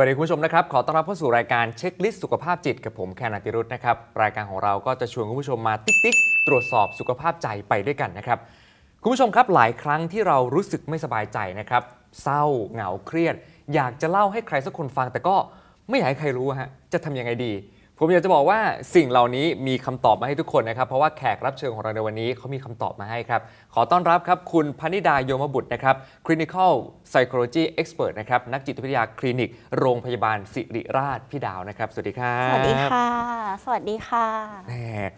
วัสดีคุณผู้ชมนะครับ ขอต้อนรับเข้าสู่รายการเช็คลิสต์สุขภาพจิตกับผมแคนนาติรุธนะครับ รายการของเราก็จะชวนคุณผู้ชมมาติ๊กติ๊กตรวจสอบสุขภาพใจไปด้วยกันนะครับ คุณผู้ชมครับหลายครั้งที่เรารู้สึกไม่สบายใจนะครับ เศร้าเหงาเครียด อยากจะเล่าให้ใครสักคนฟัง แต่ก็ไม่อยากให้ใครรู้ฮะจะทำยังไงดี ผมอยากจะบอกว่าสิ่งเหล่านี้มีคำตอบมาให้ทุกคนนะครับ เพราะว่าแขกรับเชิญของเราในวันนี้เขามีคำตอบมาให้ครับ ขอต้อนรับครับคุณพนิดาโยมบุตรนะครับ Clinical Psychology Expert นะครับนักจิตวิทยาคลินิก โรงพยาบาลศิริราชพี่ดาวนะครับ สวัสดีครับสวัสดีค่ะ สวัสดีค่ะแหม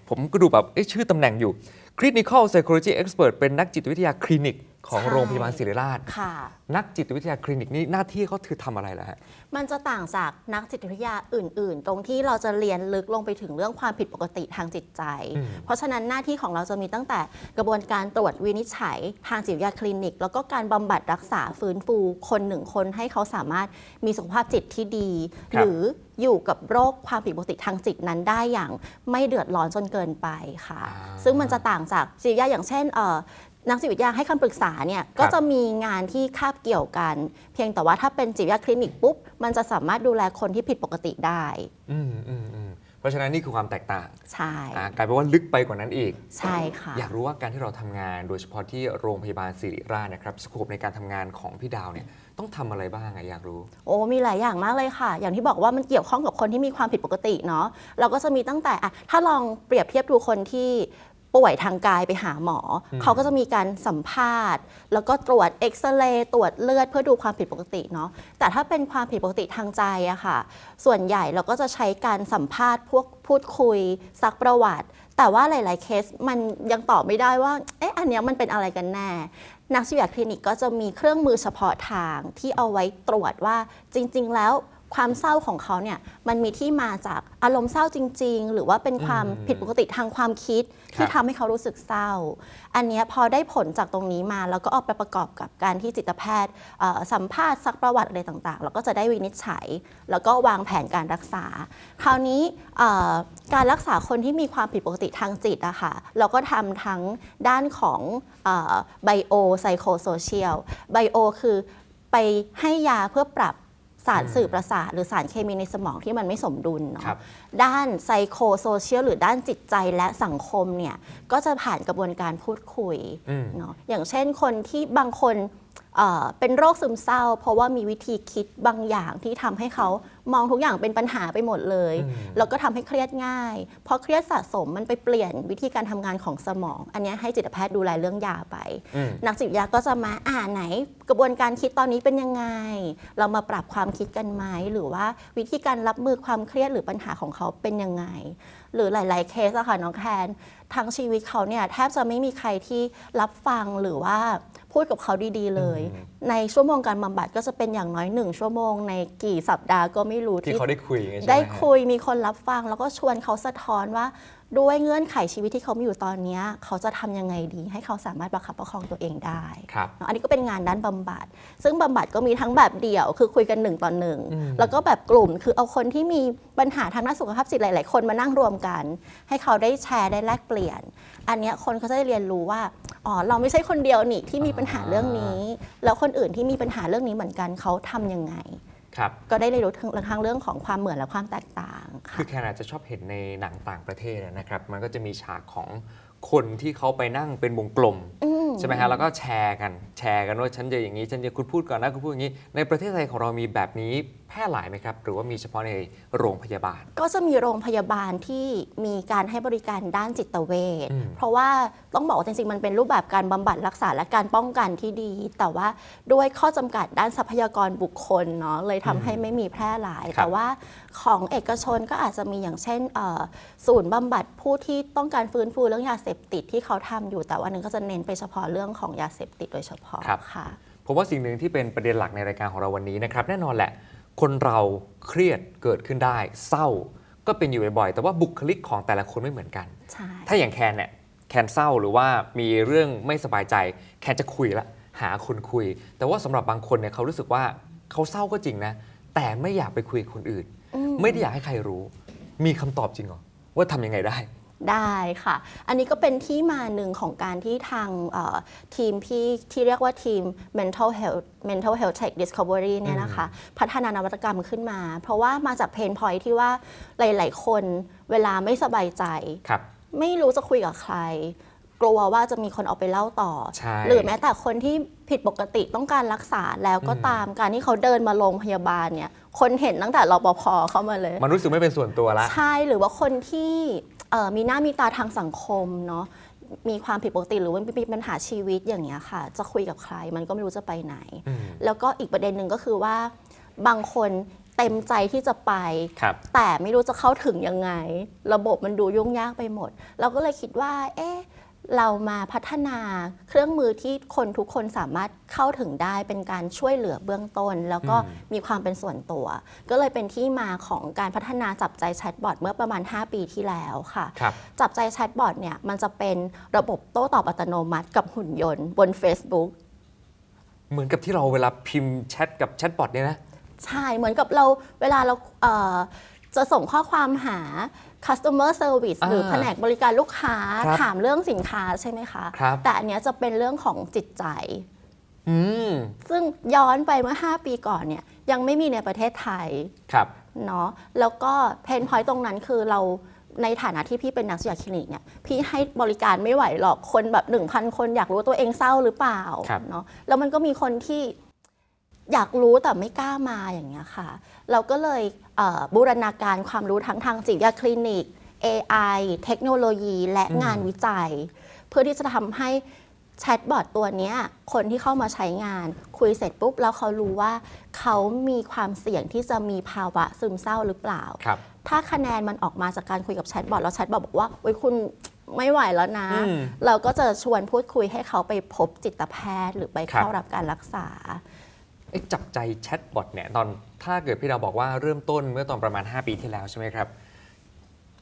ผมก็ดูแบบเอ๊ะชื่อตำแหน่งอยู่ Clinical Psychology Expert เป็นนักจิตวิทยาคลินิก ของใช่โรงพยาบาลศิริราช ค่ะ นักจิตวิทยาคลินิกนี่หน้าที่เขาคือทำอะไรล่ะฮะ มันจะต่างจากนักจิตวิทยาอื่น ๆ ตรงที่เราจะเรียนลึกลงไปถึงเรื่องความผิดปกติทางจิตใจ อืม เพราะฉะนั้นหน้าที่ของเราจะมีตั้งแต่กระบวนการตรวจวินิจฉัยทางจิตวิทยาคลินิก แล้วก็การบำบัดรักษาฟื้นฟูคนหนึ่งคนให้เขาสามารถมีสุขภาพจิตที่ดีหรืออยู่กับโรคความผิดปกติทางจิตนั้นได้อย่างไม่เดือดร้อนจนเกินไปค่ะอ่าซึ่งมันจะต่างจากจิตวิทยาอย่างเช่นเอ่อ นักจิตวิทยาให้คำปรึกษาเนี่ยก็จะมีงานที่คาบเกี่ยวกัน เพียงแต่ว่าถ้าเป็นจิตวิทยาคลินิกปุ๊บ มันจะสามารถดูแลคนที่ผิดปกติได้อืมอืมอืมเพราะฉะนั้นนี่คือความแตกต่างใช่อ่ากลายเป็นว่าลึกไปกว่านั้นอีก ใช่ค่ะ อยากรู้ว่าการที่เราทำงาน โดยเฉพาะที่โรงพยาบาลศิริราชนะครับสโคปในการทำงานของพี่ดาวเนี่ยต้องทำอะไรบ้างอะอยากรู้ โอ้มีหลายอย่างมากเลยค่ะ อย่างที่บอกว่ามันเกี่ยวข้องกับคนที่มีความผิดปกติเนาะเราก็จะมีตั้งแต่อะถ้าลองเปรียบเทียบดูคนที่ ป่วยทางกายไปหาหมออืมเขาก็จะมีการสัมภาษณ์ แล้วก็ตรวจเอ็กซเรย์ตรวจเลือดเพื่อดูความผิดปกติเนาะแต่ถ้าเป็นความผิดปกติทางใจอะค่ะ ส่วนใหญ่เราก็จะใช้การสัมภาษณ์พวกพูดคุยซักประวัติ แต่ว่าหลาย ๆ เคสมันยังตอบไม่ได้ว่าเอ๊ะอันเนี้ยมันเป็นอะไรกันแน่นักจิตวิทยาคลินิกก็จะมีเครื่องมือเฉพาะทางที่เอาไว้ตรวจว่าจริง ๆ แล้ว ความเศร้าของเขาเนี่ยมันมีที่มาจากอารมณ์เศร้าจริง ๆ หรือว่าเป็นความอืมผิดปกติทางความคิดที่ครับทำให้เขารู้สึกเศร้า อันเนี้ยพอได้ผลจากตรงนี้มา แล้วก็เอาไปประกอบกับการที่จิตแพทย์เอ่อสัมภาษณ์ซักประวัติอะไรต่างๆ แล้วก็จะได้วินิจฉัย แล้วก็วางแผนการรักษา คราวนี้เอ่อการรักษาคนที่มีความผิดปกติทางจิตอะค่ะเราก็ทำทั้งด้านของไบโอไซโคโซเชียลไบโอคือไปให้ยาเพื่อปรับ สารอืมสื่อประสาทหรือสารเคมีในสมองที่มันไม่สมดุลเนาะครับด้านไซโคโซเชียลหรือด้านจิตใจและสังคมเนี่ยก็จะผ่านกระบวนการพูดคุยอืมเนาะอย่างเช่นคนที่บางคน เอ่อเป็นโรคซึมเศร้า เพราะว่ามีวิธีคิดบางอย่างที่ทำให้เขามองทุกอย่างเป็นปัญหาไปหมดเลยอืมแล้วก็ทำให้เครียดง่ายพอเครียดสะสมมันไปเปลี่ยนวิธีการทำงานของสมอง อันเนี้ยให้จิตแพทย์ดูแลเรื่องยาไปอืมนักจิตวิทยาก็จะมาอ่าไหน กระบวนการคิดตอนนี้เป็นยังไง เรามาปรับความคิดกันไหมหรือว่าวิธีการรับมือความเครียดหรือปัญหาของเขาเป็นยังไง หรือหลาย ๆ เคสอะค่ะน้องแคนทั้งชีวิตเขาเนี่ยแทบจะไม่มีใครที่รับฟังหรือว่าพูดกับเขาดี ๆ เลยอืมในชั่วโมงการบำบัดก็จะเป็นอย่างน้อยหนึ่งชั่วโมงในกี่สัปดาห์ก็ไม่รู้ที่เขาได้คุยอย่างเงี้ยใช่ไหมได้ฮะคุยมีคนรับฟังแล้วก็ชวนเขาสะท้อนว่า ด้วยเงื่อนไขชีวิตที่เขามีอยู่ตอนเนี้ยเขาจะทำยังไงดี ให้เขาสามารถประคับประคองตัวเองได้ครับเนอะอันนี้ก็เป็นงานด้านบำบัด ซึ่งบำบัดก็มีทั้งแบบเดี่ยว คือคุยกันหนึ่งต่อหนึ่งอืมแล้วก็แบบกลุ่ม คือเอาคนที่มีปัญหาทางด้านสุขภาพจิตหลาย ๆ คนมานั่งรวมกัน ให้เขาได้แชร์ได้แลกเปลี่ยน อันเนี้ยคนเขาจะได้เรียนรู้ว่า อ๋อ เราไม่ใช่คนเดียวนี่ที่มีปัญหาเรื่องนี้ แล้วคนอื่นที่มีปัญหาเรื่องนี้เหมือนกันเขาทำยังไง ครับก็ได้เรียนรู้ทั้งเรื่องของความเหมือนและความแตกต่างค่ะคือแคนอาจจะชอบเห็นในหนังต่างประเทศนะครับ มันก็จะมีฉากของคนที่เขาไปนั่งเป็นวงกลมอืม ใช่ไหมฮะแล้วก็แชร์กันแชร์กันว่าฉันจะอย่างนี้ฉันจะคุณพูดก่อนนะคุณพูดอย่างนี้ ในประเทศไทยของเรามีแบบนี้แพร่หลายไหมครับ หรือว่ามีเฉพาะในโรงพยาบาล ก็จะมีโรงพยาบาลที่มีการให้บริการด้านจิตเวชอืม เพราะว่าต้องบอกว่าจริงๆมันเป็นรูปแบบการบำบัดรักษาและการป้องกันที่ดี แต่ว่าด้วยข้อจำกัดด้านทรัพยากรบุคคลเนาะเลยทำให้ไม่มีแพร่หลาย ครับ แต่ว่าของเอกชนก็อาจจะมีอย่างเช่นเอ่อศูนย์บำบัดผู้ที่ต้องการฟื้นฟูเรื่องยาเสพติดที่เขาทำอยู่แต่ว่านึงก็จะเน้นไปเฉพาะเรื่องของยาเสพติดโดยเฉพาะครับ ค่ะ ผมว่าสิ่งหนึ่งที่เป็นประเด็นหลักในรายการของเราวันนี้นะครับแน่นอนแหละ คนเราเครียดเกิดขึ้นได้ เศร้าก็เป็นอยู่บ่อยๆ แต่ว่าบุคลิกของแต่ละคนไม่เหมือนกัน ใช่ ถ้าอย่างแคนเนี่ยแคนเศร้าหรือว่ามีเรื่องไม่สบายใจ แคนจะคุยละหาคนคุย แต่ว่าสำหรับบางคนเนี่ยเขารู้สึกว่าเขาเศร้าก็จริงนะ แต่ไม่อยากไปคุยกับคนอื่น อืม ไม่ได้อยากให้ใครรู้ มีคำตอบจริงเหรอว่าทำยังไงได้ ได้ค่ะ อันนี้ก็เป็นที่มาหนึ่งของการที่ทางเอ่อทีมพี่ที่เรียกว่าทีม mental health mental health tech discovery เนี่ยนะคะ พัฒนานวัตกรรมขึ้นมา เพราะว่ามาจากเพนพอยที่ว่าหลาย ๆ คนเวลาไม่สบายใจครับไม่รู้จะคุยกับใคร กลัวว่าจะมีคนเอาไปเล่าต่อใช่หรือแม้แต่คนที่ผิดปกติต้องการรักษาแล้วก็อืมตามการที่เขาเดินมาโรงพยาบาลเนี่ยคนเห็นตั้งแต่รปภเข้ามาเลย มันรู้สึกไม่เป็นส่วนตัวละใช่หรือว่าคนที่เอ่อ มีหน้ามีตาทางสังคมเนาะมีความผิดปกติหรือว่ามีปัญหาชีวิตอย่างเงี้ยค่ะ จะคุยกับใครมันก็ไม่รู้จะไปไหนอืมแล้วก็อีกประเด็นหนึ่งก็คือว่าบางคนเต็มใจที่จะไปครับแต่ไม่รู้จะเข้าถึงยังไง ระบบมันดูยุ่งยากไปหมด เราก็เลยคิดว่า เอ๊ะ เรามาพัฒนาเครื่องมือที่คนทุกคนสามารถเข้าถึงได้เป็นการช่วยเหลือเบื้องต้น แล้วก็อืมมีความเป็นส่วนตัว ก็เลยเป็นที่มาของการพัฒนาจับใจแชทบอทเมื่อประมาณ 5 ปีที่แล้วค่ะครับจับใจแชทบอทเนี่ยมันจะเป็นระบบโต้ตอบอัตโนมัติกับหุ่นยนต์บน Facebook เหมือนกับที่เราเวลาพิมพ์แชทกับแชทบอทเนี่ยนะ ใช่ เหมือนกับเราเวลาเราเอ่อจะส่งข้อความหา customer service อ่าหรือแผนกบริการลูกค้าครับถามเรื่องสินค้าใช่ไหมคะ ครับ แต่อันเนี้ยจะเป็นเรื่องของจิตใจ อืมซึ่งย้อนไปเมื่อ 5 ปีก่อนเนี่ยยังไม่มีในประเทศไทย ครับ เนาะแล้วก็เพนพอยต์ตรงนั้นคือเราในฐานะที่พี่เป็นนักศึกษาคลินิกเนี่ยพี่ให้บริการไม่ไหวหรอกคนแบบ 1,000 คนอยากรู้ว่าตัวเองเศร้าหรือเปล่าครับ เนาะแล้วมันก็มีคนที่ อยากรู้แต่ไม่กล้ามาอย่างเงี้ยค่ะ เราก็เลยเอ่อบูรณาการความรู้ทั้งทางจิตวิทยาคลินิก AI เทคโนโลยีและงานวิจัย เพื่อที่จะทำให้แชทบอทตัวเนี้ยคนที่เข้ามาใช้งาน คุยเสร็จปุ๊บ แล้วเขารู้ว่าเขามีความเสี่ยงที่จะมีภาวะซึมเศร้าหรือเปล่าครับถ้าคะแนนมันออกมาจากการคุยกับแชทบอทแล้วแชทบอทบอกว่าโอ้ยคุณไม่ไหวแล้วนะอืมเราก็จะชวนพูดคุยให้เขาไปพบจิตแพทย์ หรือไปครับเข้ารับการรักษาไอ้ จับใจแชทบอทเนี่ยตอนถ้าเกิดพี่ดาวบอกว่าเริ่มต้นเมื่อตอนประมาณ 5 ปีที่แล้วใช่ไหมครับ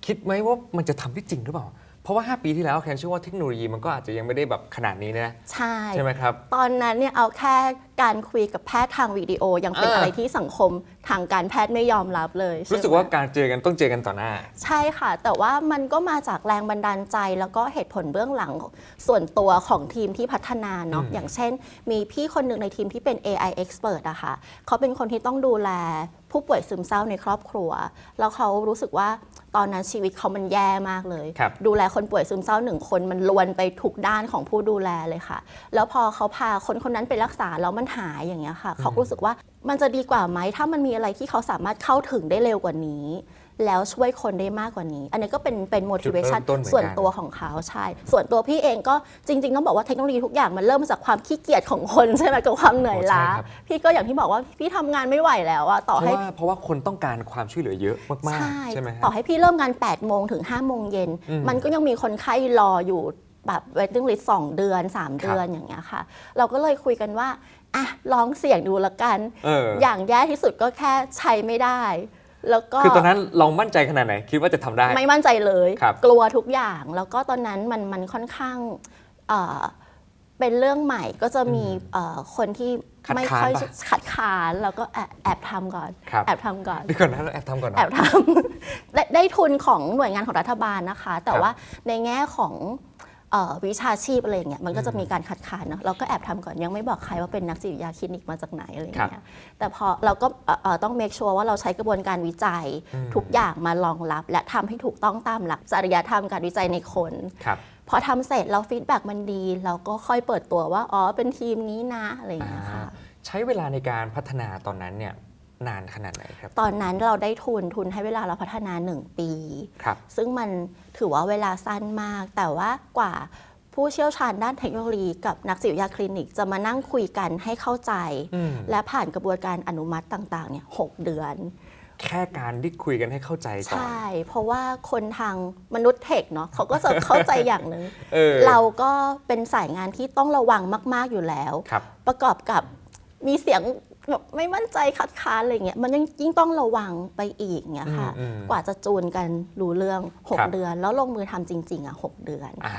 คิดไหมว่ามันจะทำได้จริงหรือเปล่า เพราะว่า 5 ปีที่แล้วแคนเชื่อว่าเทคโนโลยีมันก็อาจจะยังไม่ได้แบบขนาดนี้นะ ใช่ ใช่ไหมครับ ตอนนั้นเนี่ยเอาแค่ การคุยกับแพทย์ทางวิดีโอ ยังเป็นอ่า อะไรที่สังคมทางการแพทย์ไม่ยอมรับเลยใช่ไหมรู้สึกว่าการเจอกันต้องเจอกันต่อหน้า ใช่ค่ะ แต่ว่ามันก็มาจากแรงบันดาลใจ แล้วก็เหตุผลเบื้องหลังส่วนตัวของทีมที่พัฒนาเนาะอืม อย่างเช่น มีพี่คนหนึ่งในทีมที่เป็น AI expert อะค่ะเขาเป็นคนที่ต้องดูแลผู้ป่วยซึมเศร้าในครอบครัว แล้วเขารู้สึกว่าตอนนั้นชีวิตเขามันแย่มากเลย ครับ ดูแลคนป่วยซึมเศร้าหนึ่งคนมันลวนไปทุกด้านของผู้ดูแลเลยค่ะ แล้วพอเขาพาคนคนนั้นไปรักษาแล้วมันหายอย่างเงี้ยค่ะ เขาก็รู้สึกว่ามันจะดีกว่าไหมถ้ามันมีอะไรที่เขาสามารถเข้าถึงได้เร็วกว่านี้ แล้วช่วยคนได้มากกว่านี้ อันนี้ก็เป็นเป็น motivation จุดเริ่มต้นเหมือนกันส่วนตัวของเขาใช่ ส่วนตัวพี่เองก็จริง ๆ ต้องบอกว่าเทคโนโลยีทุกอย่างมันเริ่มมาจากความขี้เกียจของคนใช่ไหมกับความเหนื่อยล้าโอ้ใช่ครับพี่ก็อย่างที่บอกว่าพี่ทำงานไม่ไหวแล้วอะต่อเพราะให้ว่าเพราะว่าคนต้องการความช่วยเหลือเยอะมากๆใช่ไหมฮะต่อให้พี่เริ่มงาน8โมงถึง5โมงเย็นอืมมันก็ยังมีคนไข้รออยู่แบบ waiting list 2เดือน 3 เดือนอย่างเงี้ยค่ะ เราก็เลยคุยกันว่า อะลองเสี่ยงดูละกันเอออย่างแย่ที่สุดก็แค่ใช้ไม่ได้ แล้วก็คือตอนนั้นเรามั่นใจขนาดไหน คิดว่าจะทำได้ ไม่มั่นใจเลย ครับกลัวทุกอย่างแล้วก็ตอนนั้นมันมันค่อนข้างเอ่อเป็นเรื่องใหม่ก็จะมีเอ่อคนที่คัดไม่ค้านค่อยปะ ขัดขานแล้วก็แอบแอบทำก่อน ครับแอบทำก่อน เดี๋ยวก่อนนะเราแอบทำก่อนแอนะบทำ ได้ได้ทุนของหน่วยงานของรัฐบาลนะคะ แต่ครับว่าในแง่ของเอ่อ วิชาชีพอะไรอย่างเงี้ยมันก็จะอืมมีการคัดค้านเนอะเราก็แอบทำก่อนยังไม่บอกใครว่าเป็นนักจิตวิทยาคลินิกมาจากไหนอะไรอย่างครับเงี้ยแต่พอเราก็เอ่อเอ่อต้อง make sure ว่าเราใช้กระบวนการวิจัยอืมทุกอย่างมารองรับ และทำให้ถูกต้องตามหลักจริยธรรมการวิจัยในคนครับพอทำเสร็จเราฟีดแบ็กมันดี เราก็ค่อยเปิดตัวว่า อ๋อ เป็นทีมนี้นะ อะไรอย่างเงี้ยค่ะ ใช้เวลาในการพัฒนาตอนนั้นเนี่ย นานขนาดไหนครับ ตอนนั้นเราได้ทุนทุนให้เวลาเราพัฒนา 1 ปี ครับ ซึ่งมันถือว่าเวลาสั้นมาก แต่ว่ากว่าผู้เชี่ยวชาญด้านเทคโนโลยีกับนักจิตวิทยาคลินิกจะมานั่งคุยกันให้เข้าใจ อืม และผ่านกระบวนการอนุมัติต่างๆเนี่ยหกเดือน แค่การที่คุยกันให้เข้าใจก่อน ใช่ เพราะว่าคนทางมนุษย์เทคเนาะเขาก็จะเข้าใจอย่างหนึ่ง เออเราก็เป็นสายงานที่ต้องระวังมาก ๆ อยู่แล้ว ครับ ประกอบกับมีเสียง แบบไม่มั่นใจคัดค้านอะไรเงี้ยมันยังยิ่งต้องระวังไปอีกเงี้ยค่ะ อืมอืม กว่าจะจูนกันรู้เรื่อง ครับ 6 เดือน แล้วลงมือทำจริง ๆ อะ 6 เดือน อ่า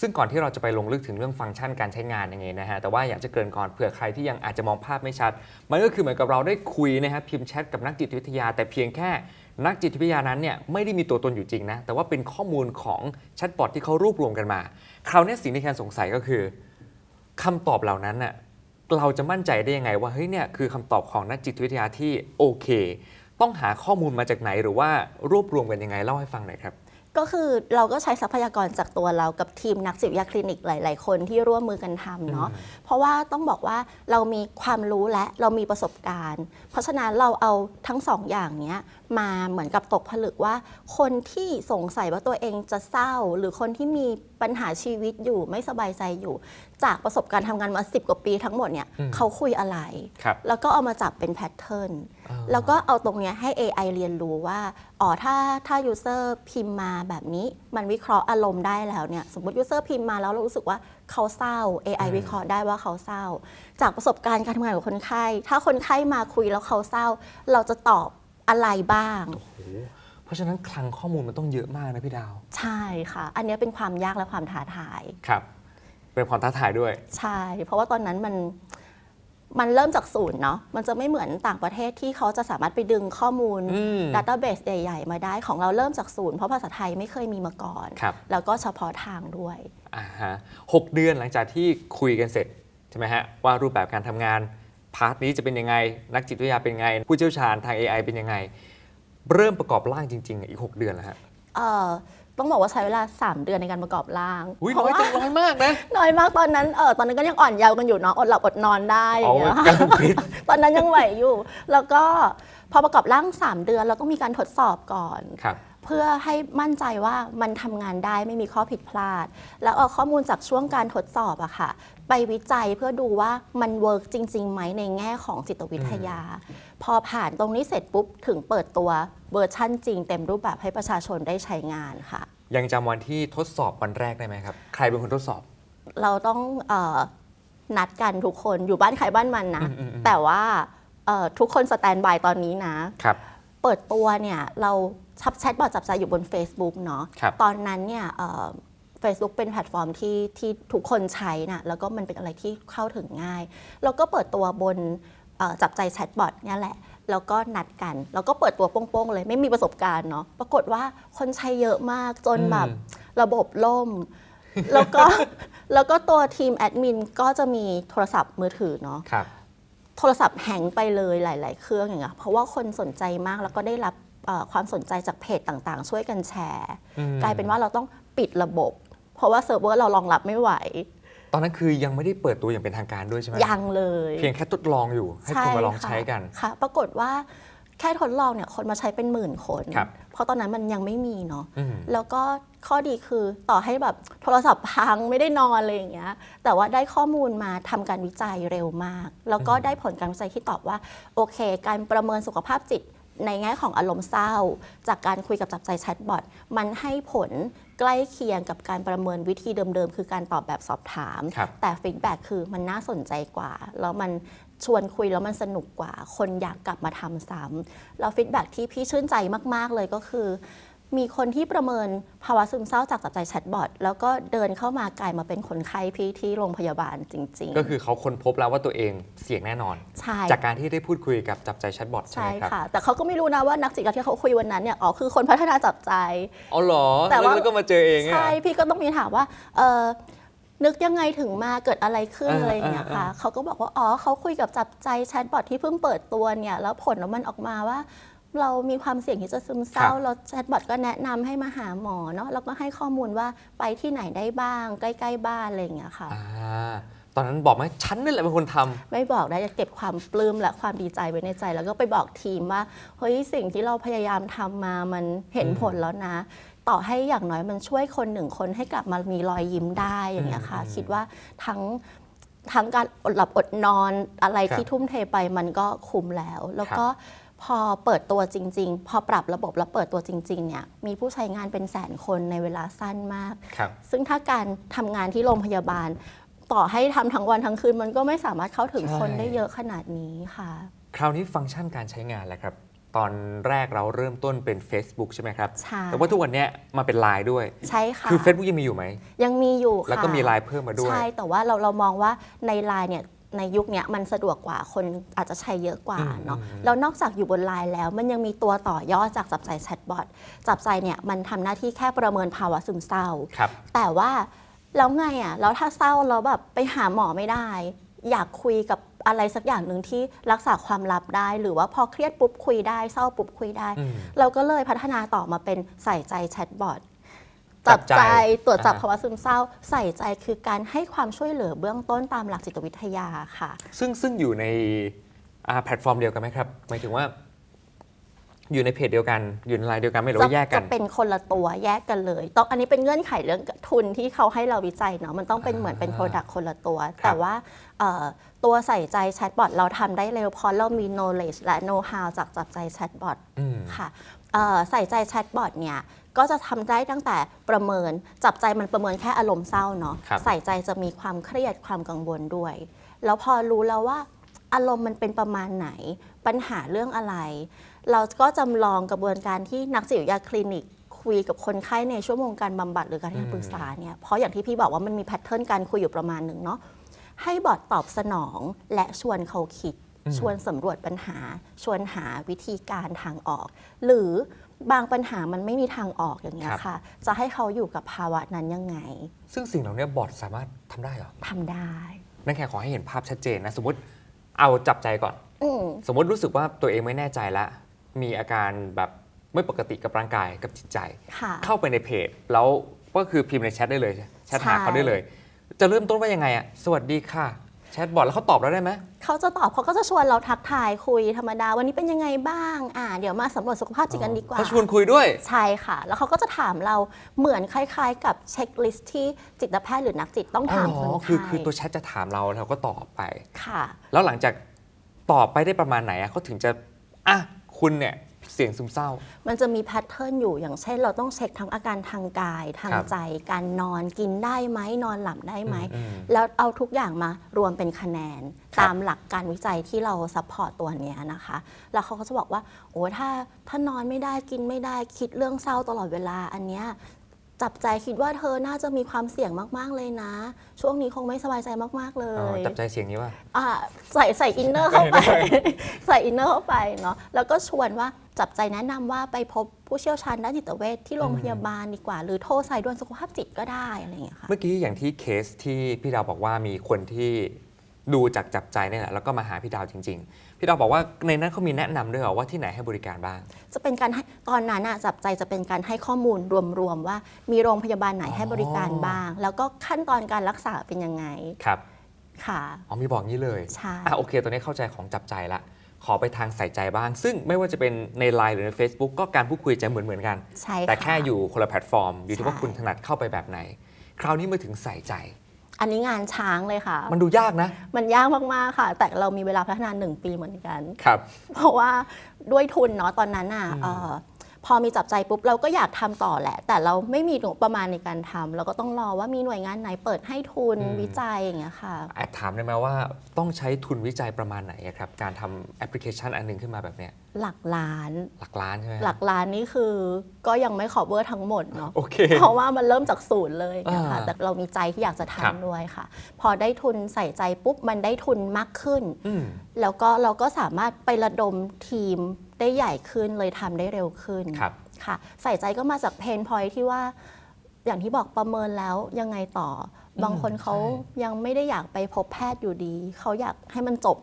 ซึ่งก่อนที่เราจะไปลงลึกถึงเรื่องฟังก์ชันการใช้งานยังไงนะฮะ แต่ว่าอยากจะเกรินก่อนเผื่อใครที่ยังอาจจะมองภาพไม่ชัด มันก็คือเหมือนกับเราได้คุยนะฮะพิมพ์แชทกับนักจิตวิทยา แต่เพียงแค่นักจิตวิทยานั้นเนี่ยไม่ได้มีตัวตนอยู่จริงนะ แต่ว่าเป็นข้อมูลของแชทบอทที่เขารวบรวมกันมา คราวนี้สิ่งที่แคนสงสัยก็คือคำตอบเหล่านั้นน่ะ เราจะมั่นใจได้ยังไงว่าเฮ้ยเนี่ยคือคำตอบของนักจิตวิทยาที่โอเค ต้องหาข้อมูลมาจากไหนหรือว่ารวบรวมกันยังไงเล่าให้ฟังหน่อยครับก็คือเราก็ใช้ทรัพยากรจากตัวเรากับทีมนักจิตวิทยาคลินิกหลาย ๆ คนที่ร่วมมือกันทำเนาะเพราะว่าต้องบอกว่าเรามีความรู้และเรามีประสบการณ์ เพราะฉะนั้นเราเอาทั้งสองอย่างเนี้ย มาเหมือนกับตกผลึกว่า คนที่สงสัยว่าตัวเองจะเศร้า หรือคนที่มีปัญหาชีวิตอยู่ไม่สบายใจอยู่ จากประสบการณ์ทำงานมา10กว่าปีทั้งหมดเนี่ยอืมเขาคุยอะไรครับแล้วก็เอามาจับเป็นแพทเทิร์นอ่าแล้วก็เอาตรงเนี้ยให้ AI เรียนรู้ว่าอ๋อถ้าถ้า user พิมพ์มาแบบนี้ มันวิเคราะห์อารมณ์ได้แล้วเนี่ยสมมติ user พิมพ์มาแล้วเรารู้สึกว่าเขาเศร้า AI อืมวิเคราะห์ได้ว่าเขาเศร้า จากประสบการณ์การทำงานกับคนไข้ ถ้าคนไข้มาคุยแล้วเขาเศร้า เราจะตอบ อะไรบ้าง โอ้โหเพราะฉะนั้นคลังข้อมูลมันต้องเยอะมากนะพี่ดาว ใช่ค่ะ อันเนี้ยเป็นความยากและความท้าทาย ครับ เป็นความท้าทายด้วย ใช่ เพราะว่าตอนนั้นมันมันเริ่มจากศูนย์เนาะ มันจะไม่เหมือนต่างประเทศที่เขาจะสามารถไปดึงข้อมูลอืมดัตต้าเบสใหญ่ ๆ มาได้ของเราเริ่มจากศูนย์เพราะภาษาไทยไม่เคยมีมาก่อน ครับ แล้วก็เฉพาะทางด้วย อ่าฮะหกเดือนหลังจากที่คุยกันเสร็จ ใช่ไหมฮะ ว่ารูปแบบการทำงาน พาร์ทนี้จะเป็นยังไง นักจิตวิทยาเป็นยังไง ผู้เชี่ยวชาญทาง AI เป็นยังไง เริ่มประกอบร่างจริง ๆ อีก 6 เดือนแล้วฮะเอ่อต้องบอกว่าใช้เวลา 3 เดือนในการประกอบร่างอุ้ยเพน้ราะอยว่าจังน้อยมากนะ น้อยมากตอนนั้นเออตอนนั้นก็ยังอ่อนเยาว์กันอยู่เนาะอดหลับอดนอนได้อย่างเงี้ยอ๋อกำลังฟิตตอนนั้นยังไหวอยู่ แล้วก็พอประกอบร่าง 3 เดือนเราต้องมีการทดสอบก่อนครับ เพื่อให้มั่นใจว่ามันทำงานได้ไม่มีข้อผิดพลาด แล้วเอาข้อมูลจากช่วงการทดสอบอะค่ะ ไปวิจัยเพื่อดูว่ามันเวิร์กจริงๆไหมในแง่ของจิตวิทยา พอผ่านตรงนี้เสร็จปุ๊บ ถึงเปิดตัวเวอร์ชั่นจริงเต็มรูปแบบให้ประชาชนได้ใช้งานค่ะ ยังจำวันที่ทดสอบวันแรกได้ไหมครับ ใครเป็นคนทดสอบ เราต้องเออนัดกันทุกคนอยู่บ้านใครบ้านมันนะอืมอืมอืมแต่ว่าเอ่อทุกคนสแตนบายตอนนี้นะครับ เปิดตัวเนี่ยเรา ชับแชทบอทจับใจอยู่บน Facebook เนาะครับตอนนั้นเนี่ยเฟซบุ๊กเป็นแพลตฟอร์มที่ที่ทุกคนใช้นะแล้วก็มันเป็นอะไรที่เข้าถึงง่าย แล้วก็เปิดตัวบนเอ่อจับใจแชทบอทเนี่ยแหละ แล้วก็นัดกัน แล้วก็เปิดตัวโป้งๆเลยไม่มีประสบการณ์เนาะปรากฏว่าคนใช้เยอะมากจนแบบอืมระบบล่ม แล้วก็แล้วก็ตัวทีมแอดมินก็จะมีโทรศัพท์มือถือเนาะครับโทรศัพท์แฮงก์ไปเลยหลาย ๆ เครื่องอย่างเงี้ยเพราะว่าคนสนใจมากแล้วก็ได้รับเอ่อ ความสนใจจากเพจต่างๆ ช่วยกันแชร์อืมกลายเป็นว่าเราต้องปิดระบบ เพราะว่าเซิร์ฟเวอร์เรารองรับไม่ไหว ตอนนั้นคือยังไม่ได้เปิดตัวอย่างเป็นทางการด้วยใช่ไหมยังเลย เพียงแค่ทดลองอยู่ ให้คนมาลองใช้กันค่ะ ปรากฏว่าแค่ทดลองเนี่ยคนมาใช้เป็นหมื่นคนครับเพราะตอนนั้นมันยังไม่มีเนาะอืมแล้วก็ข้อดีคือต่อให้แบบโทรศัพท์พังไม่ได้นอนอะไรอย่างเงี้ยแต่ว่าได้ข้อมูลมาทำการวิจัยเร็วมาก แล้วก็ได้ผลการวิจัยที่ตอบว่า โอเค การประเมินสุขภาพจิต ในแง่ของอารมณ์เศร้า จากการคุยกับจับใจแชทบอทมันให้ผลใกล้เคียงกับการประเมินวิธีเดิมๆ คือการตอบแบบสอบถามครับแต่ฟีดแบ็คือมันน่าสนใจกว่า แล้วมันชวนคุยแล้วมันสนุกกว่า คนอยากกลับมาทำซ้ำแล้วฟีดแบ็ที่พี่ชื่นใจมากๆเลยก็คือ มีคนที่ประเมินภาวะซึมเศร้าจากจับใจแชทบอทแล้วก็เดินเข้ามากลายมาเป็นคนไข้พี่ที่โรงพยาบาลจริงก็คือเขาค้นพบแล้วว่าตัวเองเสี่ยงแน่นอนๆใช่ จากการที่ได้พูดคุยกับจับใจแชทบอทใช่ใช่ไหมครับค่ะ แต่เขาก็ไม่รู้นะว่านักจิตวิทยาที่เขาคุยวันนั้นเนี่ยอ๋อคือคนพัฒนาจับใจอ๋อเหรอแต่ว่าแล้วก็มาเจอเองอะใช่พี่ก็ต้องมีถามว่าเออนึกยังไงถึงมาเกิดอะไรขึ้นอ่าอะไรอย่างเงี้ยค่ะเขาก็บอกว่าอ๋อเขาคุยกับจับใจแชทบอทที่เพิ่งเปิดตัวเนี่ยแล้วผลของมันออกมาว่า เรามีความเสี่ยงที่จะซึมเศร้าครับแล้วแชทบอทก็แนะนำให้มาหาหมอเนาะแล้วก็ให้ข้อมูลว่าไปที่ไหนได้บ้าง ใกล้ ๆ บ้านอะไรอย่างเงี้ยค่ะอ่าตอนนั้นบอกไหมฉันนี่แหละเป็นคนทำไม่บอกได้จะเก็บความปลื้มและความดีใจไว้ในใจ แล้วก็ไปบอกทีมว่าเฮ้ยสิ่งที่เราพยายามทำมามันเห็นอืมผลแล้วนะ ต่อให้อย่างน้อยมันช่วยคนหนึ่งคนให้กลับมามีรอยยิ้มได้อย่างเงี้ยค่ะอืมคิดว่าทั้งทั้งการอดหลับอดนอนอะไรครับที่ทุ่มเทไปมันก็คุ้มแล้ว แล้วก็ พอเปิดตัวจริง ๆ พอปรับระบบแล้วเปิดตัวจริง ๆ เนี่ย มีผู้ใช้งานเป็นแสนคนในเวลาสั้นมาก ครับซึ่งถ้าการทำงานที่โรงพยาบาล ต่อให้ทำทั้งวันทั้งคืนมันก็ไม่สามารถเข้าถึงใช่คนได้เยอะขนาดนี้ค่ะ คราวนี้ฟังก์ชันการใช้งานแหละครับ ตอนแรกเราเริ่มต้นเป็น Facebook ใช่ไหมครับ ใช่แต่ว่าทุกวันเนี้ยมาเป็นไลน์ด้วย ใช่ค่ะ คือ Facebook ยังมีอยู่ไหม ยังมีอยู่ค่ะ แล้วก็มีไลน์เพิ่มมาด้วย ใช่ แต่ว่าเราเรามองว่าในไลน์เนี่ย ในยุคเนี้ยมันสะดวกกว่าคนอาจจะใช้เยอะกว่าอืมเนาะอืมแล้วนอกจากอยู่บนไลน์แล้ว มันยังมีตัวต่อยอดจากจับใจแชทบอทจับใจเนี่ยมันทำหน้าที่แค่ประเมินภาวะซึมเศร้าครับแต่ว่าแล้วไงอะแล้วถ้าเศร้าแล้วแบบไปหาหมอไม่ได้ อยากคุยกับอะไรสักอย่างหนึ่งที่รักษาความลับได้ หรือว่าพอเครียดปุ๊บคุยได้ เศร้าปุ๊บคุยได้อืมเราก็เลยพัฒนาต่อมาเป็นใส่ใจแชทบอท จัจับบใจใจตรวจจับอ่าฮะภาวะซึมเศร้า ใส่ใจคือการให้ความช่วยเหลือเบื้องต้นตามหลักจิตวิทยาค่ะ ซึ่งซึ่งอยู่ในอ่าแพลตฟอร์มเดียวกันไหมครับหมายถึงว่าอยู่ในเพจเดียวกัน อยู่ในไลน์เดียวกันไหม่หรือว่าแยกกันจะเป็นคนละตัวแยกกันเลย ต้องอันนี้เป็นเงื่อนไขเรื่องทุนที่เขาให้เราวิจัยเนาะมันต้องเป็นเหมือนเป็นอ่าโปรดักต์คนละตัวครับแต่ว่าเอ่อตัวใส่ใจแชทบอทเราทำได้เร็วเพราะเรามี knowledge และ know how จากจับใจแชทบอทอืมค่ะเอ่อ ใส่ใจแชทบอทเนี่ยก็จะทำได้ตั้งแต่ประเมินจับใจมันประเมินแค่อารมณ์เศร้าเนาะครับใส่ใจจะมีความเครียดความกังวลด้วย แล้วพอรู้แล้วว่าอารมณ์มันเป็นประมาณไหน ปัญหาเรื่องอะไร เราก็จำลองกระบวนการที่นักจิตวิทยาคลินิกคุยกับคนไข้ในชั่วโมงการบำบัดหรือการให้คำปรึกษาเนี่ยเพราะอย่างที่พี่บอกว่ามันมีแพทเทิร์นการคุยอยู่ประมาณหนึ่งเนาะให้บอทตอบสนองและชวนเขาคิดอืม ชวนสำรวจปัญหา ชวนหาวิธีการทางออก หรือบางปัญหามันไม่มีทางออกอย่างเงี้ยค่ะ จะให้เขาอยู่กับภาวะนั้นยังไง ซึ่งสิ่งเหล่านี้บอทสามารถทำได้เหรอทำได้นั่นแค่ขอให้เห็นภาพชัดเจนนะ สมมติเอาจับใจก่อนอืมสมมติรู้สึกว่าตัวเองไม่แน่ใจแล้วมีอาการแบบไม่ปกติกับร่างกายกับจิตใจค่ะเข้าไปในเพจ แล้วก็คือพิมพ์ในแชทได้เลยแชทหาใช่เขาได้เลย จะเริ่มต้นว่ายังไงอะสวัสดีค่ะ แชทบอทแล้วเขาตอบเราได้ไหม เขาจะตอบเขาก็จะชวนเราทักทายคุยธรรมดา วันนี้เป็นยังไงบ้าง อ่า เดี๋ยวมาสำรวจสุขภาพจิตกันดีกว่า เขาชวนคุยด้วย ใช่ค่ะ แล้วเขาก็จะถามเราเหมือนคล้ายๆ กับเช็คลิสต์ที่จิตแพทย์หรือนักจิตต้องอ๋อถามเหรคนอไข้คือคือตัวแชทจะถามเราเราก็ตอบไป ค่ะ แล้วหลังจากตอบไปได้ประมาณไหนอะเขาถึงจะ อะ คุณเนี่ย เสียงซึมเศร้า มันจะมีแพทเทิร์นอยู่อย่างเช่น เราต้องเช็คทั้งอาการทางกายทางครับใจ การนอนกินได้ไหมนอนหลับได้ไหมอืมอืมแล้วเอาทุกอย่างมารวมเป็นคะแนนครับตามหลักการวิจัยที่เราซัพพอร์ตตัวเนี้ยนะคะ แล้วเขาก็จะบอกว่า โอ้ถ้าถ้านอนไม่ได้กินไม่ได้คิดเรื่องเศร้าตลอดเวลาอันเนี้ย จับใจคิดว่าเธอน่าจะมีความเสี่ยงมากๆเลยนะ ช่วงนี้คงไม่สบายใจมากๆเลอ๋อย จับใจเสียงนี้ว่า อ่าใส่ใส่อินเนอร์เข้าไป ใส่อินเนอร์เข้าไปเนาะแล้วก็ชวนว่าจับใจแนะนำว่าไปพบผู้เชี่ยวชาญด้านจิตเวชที่โรงพยาบาลดีกว่า หรือโทรสายด่วนสุขภาพจิตก็ได้อะไรอย่างเงี้ยค่ะ เมื่อกี้อย่างที่เคสที่พี่ดาวบอกว่ามีคนที่ดูจากจับใจเนี่ยแหละแล้วก็มาหาพี่ดาวจริงๆ พี่ดาวบอกว่าในนั้นเขามีแนะนำด้วยเหรอว่าที่ไหนให้บริการบ้าง จะเป็นการให้ตอนนั้นอะจับใจจะเป็นการให้ข้อมูลรวมๆว่ามีโรงพยาบาลไหนให้บริการบ้าง แล้วก็ขั้นตอนการรักษาเป็นยังไงครับค่ะ อ๋อมีบอกงี้เลยใช่ อะโอเคตัวนี้เข้าใจของจับใจละ ขอไปทางใส่ใจบ้าง ซึ่งไม่ว่าจะเป็นใน Line หรือใน Facebook ก็การพูดคุยจะเหมือนเหมือนๆกัน ใช่แต่ค่ะแค่อยู่คนละแพลตฟอร์ม อยู่ที่ว่าใช่ คุณถนัดเข้าไปแบบไหน คราวนี้มาถึงใส่ใจ อันนี้งานช้างเลยค่ะ มันดูยากนะ มันยากมาก ๆ ค่ะ แต่เรามีเวลาพัฒนาหนึ่งปีเหมือนกัน ครับ เพราะว่าด้วยทุนเนาะตอนนั้นอะอืมเอ่อ พอมีจับใจปุ๊บเราก็อยากทำต่อแหละ แต่เราไม่มีงบประมาณในการทำเราก็ต้องรอว่ามีหน่วยงานไหนเปิดให้ทุนวิจัยอย่างเงี้ยค่ะแอบถามได้ไหมว่าต้องใช้ทุนวิจัยประมาณไหนอะครับ การทำแอปพลิเคชันอันหนึงขึ้นมาแบบเนี้ยหลักล้าน หลักล้านใช่ไหมหลักล้านนี่คือก็ยังไม่ขอเวอร์ทั้งหมดเนาะโอเคเพราะว่ามันเริ่มจากศูนย์เลยนะคะอ่าแต่เรามีใจที่อยากจะครับทำด้วยค่ะ พอได้ทุนใส่ใจปุ๊บมันได้ทุนมากขึ้นอืมแล้วก็เราก็สามารถไประดมทีม ได้ใหญ่ขึ้นเลยทำได้เร็วขึ้นครับค่ะ ใส่ใจก็มาจากเพนพอยที่ว่า อย่างที่บอกประเมินแล้วยังไงต่อ บางคนเขาใช่ยังไม่ได้อยากไปพบแพทย์อยู่ดี เขาอยากให้มันจบ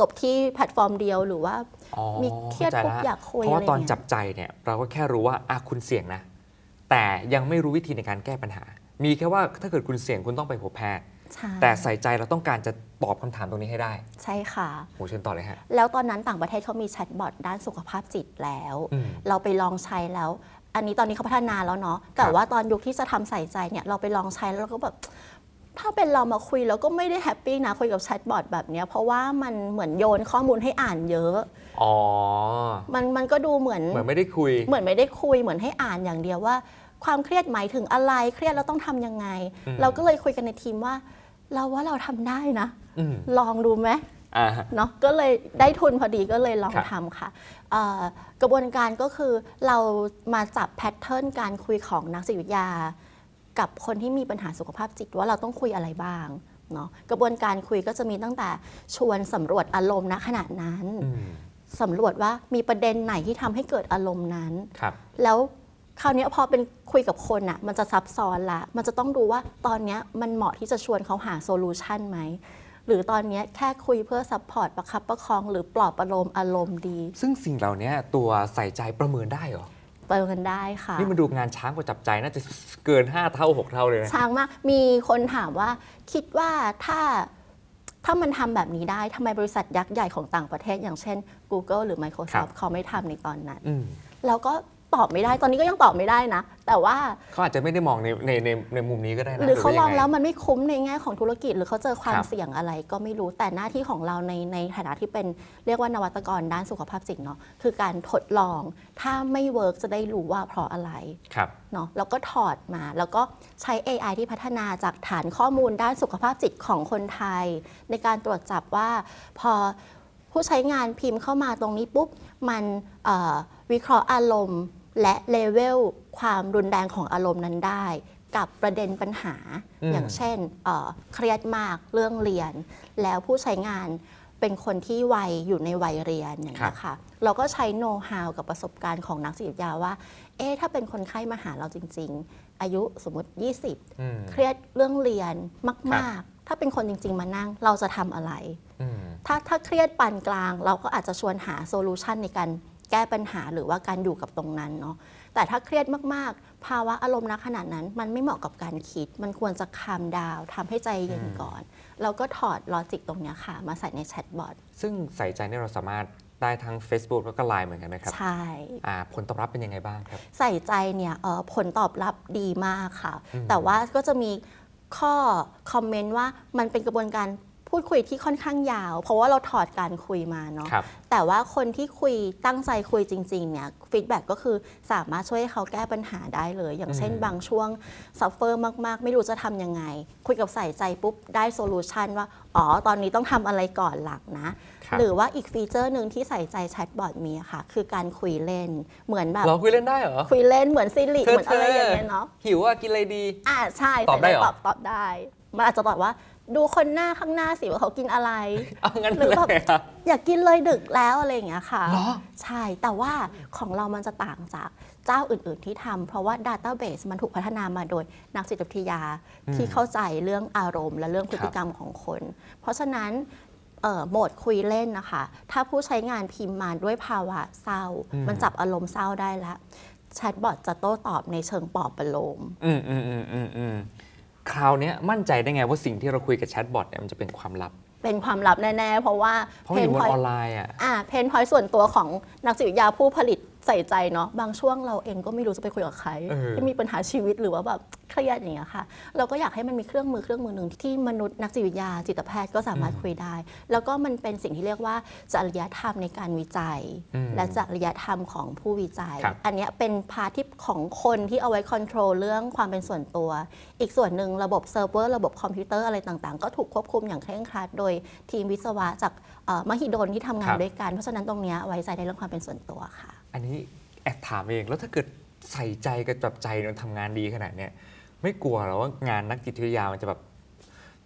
จบที่แพลตฟอร์มเดียวหรือว่าอ๋อมีเครียดข้าใจปุ๊บละอยากคุยเพราะว่าอะไรตอนเงี้ยจับใจเนี่ย เราก็แค่รู้ว่าอะคุณเสี่ยงนะ แต่ยังไม่รู้วิธีในการแก้ปัญหา มีแค่ว่าถ้าเกิดคุณเสี่ยงคุณต้องไปพบแพทย์ใช่แต่ใส่ใจเราต้องการจะ ตอบคำถามตรงนี้ให้ได้ ใช่ค่ะโหเชิญต่อเลยฮะ แล้วตอนนั้นต่างประเทศเขามีแชทบอทด้านสุขภาพจิตแล้วอืมเราไปลองใช้แล้ว อันนี้ตอนนี้เขาพัฒนาแล้วเนาะแต่ว่าตอนยุคที่จะทำใส่ใจเนี่ยเราไปลองใช้แล้วเราก็แบบถ้าเป็นเรามาคุยแล้วก็ไม่ได้แฮปปี้นะคุยกับแชทบอทแบบเนี้ยเพราะว่ามันเหมือนโยนข้อมูลให้อ่านเยอะ อ๋อ มันมันก็ดูเหมือนเหมือนไม่ได้คุย เหมือนไม่ได้คุยเหมือนให้อ่านอย่างเดียวว่า ความเครียดหมายถึงอะไรเครียดแล้วต้องทำยังไงอืมเราก็เลยคุยกันในทีมว่า เราว่าเราทำได้นะอืมลองดูไหมอ่าเนาะก็เลยได้ทุนพอดีก็เลยลองครับทำค่ะเอ่อกระบวนการก็คือเรามาจับแพทเทิร์นการคุยของนักจิตวิทยา กับคนที่มีปัญหาสุขภาพจิตว่าเราต้องคุยอะไรบ้างเนาะกระบวนการคุยก็จะมีตั้งแต่ชวนสำรวจอารมณ์ณขณะนั้นอืมสำรวจว่ามีประเด็นไหนที่ทำให้เกิดอารมณ์นั้นครับแล้ว คราวเนี้ยพอเป็นคุยกับคนอะมันจะซับซ้อนละ มันจะต้องดูว่าตอนเนี้ยมันเหมาะที่จะชวนเขาหาโซลูชันไหมหรือตอนเนี้ยแค่คุยเพื่อซัพพอร์ตประคับประคองหรือปลอบประโลมอารมณ์ดี ซึ่งสิ่งเหล่านี้ตัวใส่ใจประเมินได้เหรอเติมกันได้ค่ะ นี่มันดูงานช้างกว่าจับใจน่าจะเกิน 5 เท่า 6 เท่าเลยนะช้างมาก มีคนถามว่าคิดว่าถ้าถ้ามันทำแบบนี้ได้ทำไมบริษัทยักษ์ใหญ่ของต่างประเทศ อย่างเช่น Google หรือครั Microsoft บเขาไม่ทำในตอนนั้นอืมแล้วก็ ตอบไม่ได้ ตอนนี้ก็ยังตอบไม่ได้นะ แต่ว่าเขาอาจจะไม่ได้มองในในในในมุมนี้ก็ได้นะหรือเขาว่ลองยัไแล้วมันไม่คุ้มในแง่ของธุรกิจ หรือเขาเจอความครับเสี่ยงอะไรก็ไม่รู้แต่หน้าที่ของเราในในฐานะที่เป็นเรียกว่านวัตกรด้านสุขภาพจิตเนาะคือการทดลองถ้าไม่เวิร์กจะได้รู้ว่าเพราะอะไรครับเนาะแล้วก็ถอดมาแล้วก็ใช้ AI ที่พัฒนาจากฐานข้อมูลด้านสุขภาพจิตของคนไทย ในการตรวจจับว่าพอผู้ใช้งานพิมพ์เข้ามาตรงนี้ปุ๊บ มันเอ่อวิเคราะห์อารมณ์ และเลเวลความรุนแรงของอารมณ์นั้นได้ กับประเด็นปัญหาอืม อย่างเช่นเอ่อเครียดมากเรื่องเรียน แล้วผู้ใช้งานเป็นคนที่วัยอยู่ในวัยเรียนอย่างนี้ยค่ะเราก็ใช้โน้ตฮาวกับประสบการณ์ของนักจิตวิทยาว่า เอ๊ะถ้าเป็นคนไข้มาหาเราจริง ๆ อายุสมมติ 20 อืม เครียดเรื่องเรียนครัมาก ๆ ถ้าเป็นคนจริง ๆ มานั่งเราจะทำอะไร อืม ถ้าถ้าเครียดปานกลาง เราก็อาจจะชวนหาโซลูชันในการ แก้ปัญหาหรือว่าการอยู่กับตรงนั้นเนาะแต่ถ้าเครียดมากๆ ภาวะอารมณ์ณขนาดนั้น มันไม่เหมาะกับการคิด มันควรจะคามดาวทำให้ใจเย็นก่อนเราก็ถอดลอจิกตรงเนี้ยค่ะ มาใส่ในแชทบอทซึ่งใส่ใจเนี่ยเราสามารถได้ทั้ง Facebook แล้วก็ Line เหมือนกันไหมครับ ใช่อ่าผลตอบรับเป็นยังไงบ้างครับ ใส่ใจเนี่ยเอ่อผลตอบรับดีมากค่ะอืมแต่ว่าก็จะมีข้อคอมเมนต์ว่ามันเป็นกระบวนการ พูดคุยที่ค่อนข้างยาว เพราะว่าเราถอดการคุยมาเนาะครับแต่ว่าคนที่คุยตั้งใจคุยจริงๆเนี่ยฟีดแบ็กก็คือสามารถช่วยให้เขาแก้ปัญหาได้เลย อย่างเช่นอืมบางช่วงซัฟเฟอร์มากๆ ไม่รู้จะทำยังไง คุยกับใส่ใจปุ๊บได้โซลูชันว่า อ๋อ ตอนนี้ต้องทำอะไรก่อนหลักนะครับหรือว่าอีกฟีเจอร์หนึ่งที่ใส่ใจแชทบอทมีอะค่ะ คือการคุยเล่นเหมือนแบบเราคุยเล่นได้เหรอคุยเล่นเหมือนซิลิเธอเหมือนอะไรอย่างเงี้ยเนาะหิวอะกินอะไรดีอ่าใช่ตอบได้เหรอตอบตอบได้มันอาจจะตอบว่า ดูคนหน้าข้างหน้าสิว่าเขากินอะไร เอางั้นหรือเลแบบยอะ อยากกินเลยดึกแล้วอะไรอย่างเงี้ยค่ะ เหรอ ใช่แต่ว่าของเรามันจะต่างจากเจ้าอื่น ๆ ที่ทำเพราะว่า Database มันถูกพัฒนามาโดยนักจิตวิทยาที่เข้าใจเรื่องอารมณ์ และเรื่องพฤติกรรมของคน เพราะฉะนั้นเอ่อโหมดคุยเล่นนะคะ ถ้าผู้ใช้งานพิมพ์มาด้วยภาวะเศร้าอืมมันจับอารมณ์เศร้าได้แล้วแชทบอทจะโต้ตอบในเชิงปลอบประโลม อืมอืมอืมอืมอืม คราวเนี้ยมั่นใจได้ไงว่าสิ่งที่เราคุยกับแชทบอทเนี่ยมันจะเป็นความลับ เป็นความลับแน่ ๆ เพราะว่าเพราะมันอยู่บนพออนไลน์อะอ่าเพนพอยส่วนตัวของนักจิตวิทยาผู้ผลิต ใส่ใจเนาะบางช่วงเราเองก็ไม่รู้จะไปคุยกับใครเออที่มีปัญหาชีวิตหรือว่าแบบเครียดอย่างเงี้ยค่ะ เราก็อยากให้มันมีเครื่องมือเครื่องมือหนึ่งที่มนุษย์นักจิตวิทยาจิตแพทย์ก็สามารถคุยได้ แล้วก็มันเป็นสิ่งที่เรียกว่าจริยธรรมในการวิจัยอืมและจริยธรรมของผู้วิจัยครับอันเนี้ยเป็นพาร์ทที่ของคนที่เอาไว้คอนโทรลเรื่องความเป็นส่วนตัว อีกส่วนหนึ่งระบบเซิร์ฟเวอร์ระบบคอมพิวเตอร์อะไรต่างๆ ก็ถูกควบคุมอย่างเคร่งครัดโดยทีมวิศวะจากเอ่อมหิดลที่ทำงาคนรับด้วยกันเพราะฉะนั้นตรงเนี้ยไว้ใจในเรื่องความเป็นส่วนตัวค่ะ อันนี้แอบถามเอง แล้วถ้าเกิดใส่ใจกับจับใจมันทำงานดีขนาดเนี้ยไม่กลัวเหรอว่างานนักจิตวิทยามันจะแบบ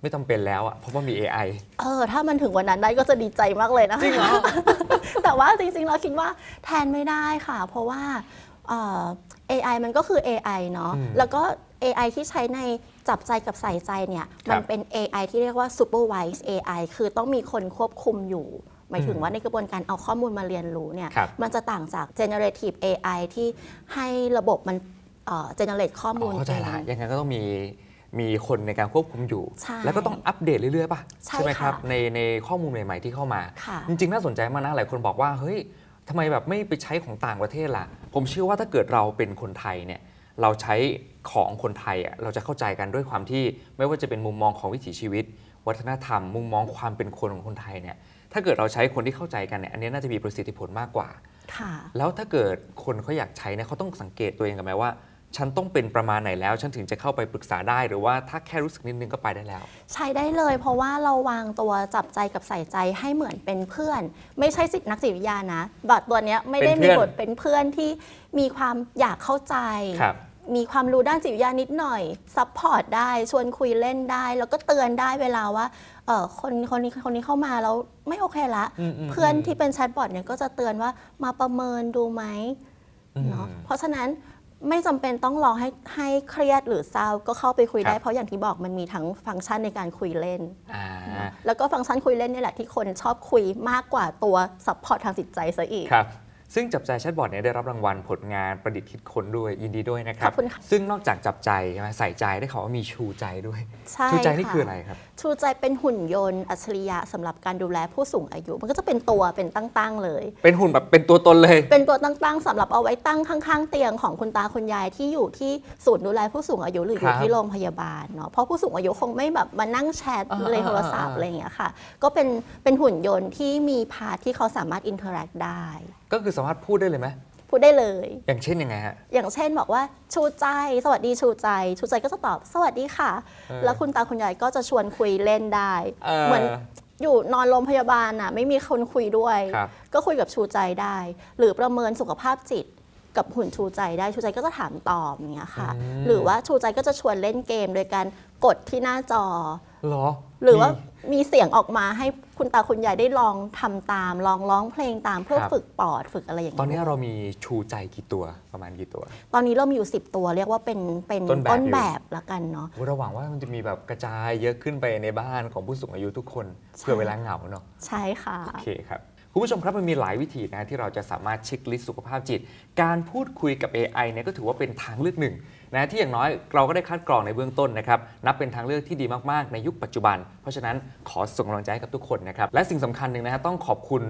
ไม่ต้องเป็นแล้วอะเพราะว่ามี AI เออ ถ้ามันถึงวันนั้นได้ก็จะดีใจมากเลยนะ จริงเหรอ แต่ว่าจริงๆ เราคิดว่าแทนไม่ได้ค่ะ เพราะว่าเอ่อ AI มันก็คือ AI เนาะ อืมแล้วก็ AI ที่ใช้ในจับใจกับใส่ใจเนี่ย ครับ มันเป็น AI ที่เรียกว่า supervised AI คือต้องมีคนควบคุมอยู่ หมายถึงอืมว่าในกระบวนการเอาข้อมูลมาเรียนรู้เนี่ยครับ มันจะต่างจาก generative AI ที่ให้ระบบมันเอ่อ generate ข้ออ๋มูอลเข้าใจละเอง ยังไงก็ต้องมีมีคนในการควบคุมอยู่ ใช่แล้วก็ต้องอัปเดตเรื่อยๆป่ะใช่ไหมครับค่ะในในข้อมูลใหม่ๆที่เข้ามา ค่ะ จริงๆน่าสนใจมากนะหลายคนบอกว่าเฮ้ยทำไมแบบไม่ไปใช้ของต่างประเทศล่ะ ผมเชื่อว่าถ้าเกิดเราเป็นคนไทยเนี่ยเราใช้ของคนไทยอะเราจะเข้าใจกันด้วยความที่ไม่ว่าจะเป็นมุมมองของวิถีชีวิต วัฒนธรรม มุมมองความเป็นคนของคนไทยเนี่ย ถ้าเกิดเราใช้คนที่เข้าใจกันเนี่ยอันนี้น่าจะมีประสิทธิผลมากกว่า ค่ะ แล้วถ้าเกิดคนเขาอยากใช้เนี่ยเขาต้องสังเกตตัวเองกันไหมว่า ฉันต้องเป็นประมาณไหนแล้ว ฉันถึงจะเข้าไปปรึกษาได้ หรือว่าถ้าแค่รู้สึกนิดนึงก็ไปได้แล้ว ใช้ได้เลย เพราะว่าเราวางตัวจับใจกับใส่ใจให้เหมือนเป็นเพื่อน ไม่ใช่สิทธินักจิตวิทยานะบอทตัวเนี้ยไม่ได้เป็นเพื่มีอนบทเป็นเพื่อนที่มีความอยากเข้าใจ ครับ มีความรู้ด้านจิตวิทยานิดหน่อยซัพพอร์ตได้ชวนคุยเล่นได้ แล้วก็เตือนได้เวลาว่า เออคนคนนี้คนนี้เข้ามาแล้วไม่โอเคละ อืมอืมเพื่อนที่เป็นแชทบอทเนี่ยก็จะเตือนว่ามาประเมินดูไหมอืม เนาะเพราะฉะนั้นไม่จำเป็นต้องรอให้ให้เครียดหรือเศร้าก็เข้าไปคุยได้ครับ เพราะอย่างที่บอกมันมีทั้งฟังก์ชันในการคุยเล่น อ่า แล้วก็ฟังก์ชันคุยเล่นนี่แหละที่คนชอบคุยมากกว่าตัวซัพพอร์ตทางจิตใจซะอีก ครับ ซึ่งจับใจแชทบอทเนี่ยได้รับรางวัลผลงานประดิษฐ์คิดค้นด้วยยินดีด้วยนะครับ ขอบคุณค่ะ ซึ่งนอกจากจับใจใช่ไหมใส่ใจได้ข่าวว่ามีชูใจด้วย ใช่ชูใจนี่ะคืออะไรครับ ชูใจเป็นหุ่นยนต์อัจฉริยะสำหรับการดูแลผู้สูงอายุ มันก็จะเป็นตัวเป็นตั้งๆเลย เป็นหุ่นแบบเป็นตัวตนเลย เป็นตัวตั้งๆสำหรับเอาไว้ตั้งข้างๆ เตียงของคุณตาคุณยายที่อยู่ที่ศูนย์ดูแลผู้สูงอายุหรืออครัยู่บที่โรงพยาบาลเนาะเพราะผู้สูงอายุคงไม่แบบมานั่งแชทอ่าเลยโทรศัพท์อ่า อะไรอย่างเงี้ยค่ะ ก็เป็นเป็นหุ่นยนต์ที่มีพาร์ทที่เขาสามารถอินเทอร์แอคได้ ก็คือสามารถพูดได้เลยไหมพูดได้เลย อย่างเช่นยังไงฮะ อย่างเช่นบอกว่าชูใจสวัสดีชูใจ ชูใจก็จะตอบสวัสดีค่ะ เออ แล้วคุณตาคุณยายก็จะชวนคุยเล่นได้เออเหมือนอยู่นอนโรงพยาบาลน่ะไม่มีคนคุยด้วย ครับ ก็คุยกับชูใจได้ หรือประเมินสุขภาพจิตกับหุ่นชูใจได้ชูใจก็จะถามตอบอย่างเงี้ยค่ะ อืม หรือว่าชูใจก็จะชวนเล่นเกมโดยการกดที่หน้าจอ เหรอ หรือว่ามีมีเสียงออกมาให้คุณตาคุณยายได้ลองทำตาม ลองร้องเพลงตามเพื่อครับฝึกปอดฝึกอะไรอย่างตอนเงี้ยนี้เรามีชูใจกี่ตัวประมาณกี่ตัว ตอนนี้เรามีอยู่ 10 ตัวเรียกว่าเป็นเป็นต้นแบบต้นอยู่แบบละกันเนาะเราหวังว่ามันจะมีแบบกระจายเยอะขึ้นไปในบ้านของผู้สูงอายุทุกคนใช่เพื่อเวลาเหงาเนาะใช่ค่ะโอเคครับคุณผู้ชมครับมันมีหลายวิธีนะที่เราจะสามารถเช็คลิสต์สุขภาพจิต การพูดคุยกับ AI เนี่ยก็ถือว่าเป็นทางเลือกหนึ่ง นะที่อย่างน้อยเราก็ได้คัดกรองในเบื้องต้นนะครับนับเป็นทางเลือกที่ดีมากๆ ในยุคปัจจุบัน เพราะฉะนั้นขอส่งกำลังใจให้กับทุกคนนะครับและสิ่งสำคัญหนึ่งนะฮะต้องขอบคุณ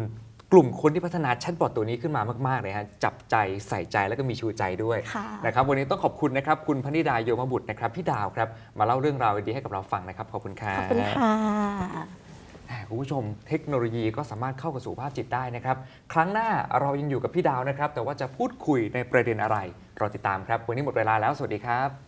กลุ่มคนที่พัฒนาแชทบอทตัวนี้ขึ้นมามาก ๆ เลยฮะ จับใจใส่ใจแล้วก็มีชูใจด้วยค่ะนะครับ วันนี้ต้องขอบคุณนะครับ คุณพนิดาโยมบุตรนะครับ พี่ดาวครับ มาเล่าเรื่องราวดีๆให้กับเราฟังนะครับ ขอบคุณครัขบอบคุณค่ะแหม คุณผู้ชมเทคโนโลยีก็สามารถเข้ากับสุขภาพจิตได้นะครับ ครั้งหน้าเรายังอยู่กับพี่ดาวนะครับ แต่ว่าจะพูดคุยในประเด็นอะไรรอติดตามครับ วันนี้หมดเวลาแล้ว สวัสดีครับ